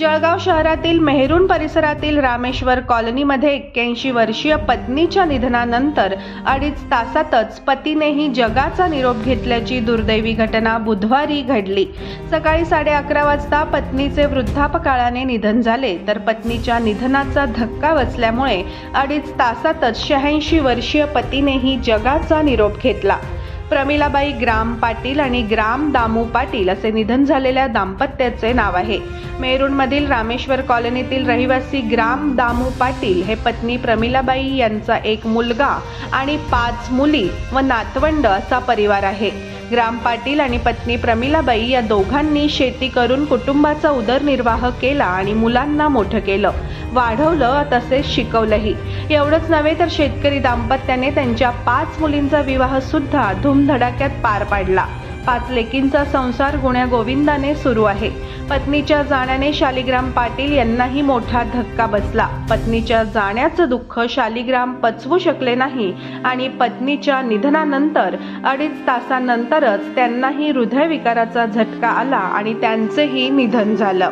जळगाव शहरातील मेहरून परिसरातील रामेश्वर कॉलनीमध्ये एक्क्याऐंशी वर्षीय पत्नीच्या निधनानंतर अडीच तासातच पतीनेही जगाचा निरोप घेतल्याची दुर्दैवी घटना बुधवारी घडली. सकाळी साडे अकरा वाजता पत्नीचे वृद्धापकाळाने निधन झाले. तर पत्नीच्या निधनाचा धक्का बसल्यामुळे अडीच तासातच शहाऐंशी वर्षीय पतीनेही जगाचा निरोप घेतला. प्रमिलाबाई ग्राम पाटील आणि ग्राम दामू पाटील असे निधन झालेल्या दाम्पत्याचे नाव आहे. मेरूणमधील रामेश्वर कॉलनीतील रहिवासी ग्राम दामू पाटील हे पत्नी प्रमिलाबाई यांचा एक मुलगा आणि पाच मुली व नातवंड असा परिवार आहे. ग्राम पाटील आणि पत्नी प्रमिलाबाई या दोघांनी शेती करून कुटुंबाचा उदरनिर्वाह केला आणि मुलांना मोठं केलं. वाढवलं तसेच शिकवलंही. एवढंच नव्हे तर शेतकरी दाम्पत्याने त्यांच्या पाच मुलींचा विवाह सुद्धा धूमधडाक्यात पार पाडला. पाच लेकींचा संसार गुण्या गोविंदाने सुरू आहे. पत्नीच्या जाण्याने शालिग्राम पाटील यांनाही मोठा धक्का बसला. पत्नीच्या जाण्याचं दुःख शालिग्राम पचवू शकले नाही आणि पत्नीच्या निधनानंतर अडीच तासानंतरच त्यांनाही हृदयविकाराचा झटका आला आणि त्यांचेही निधन झालं.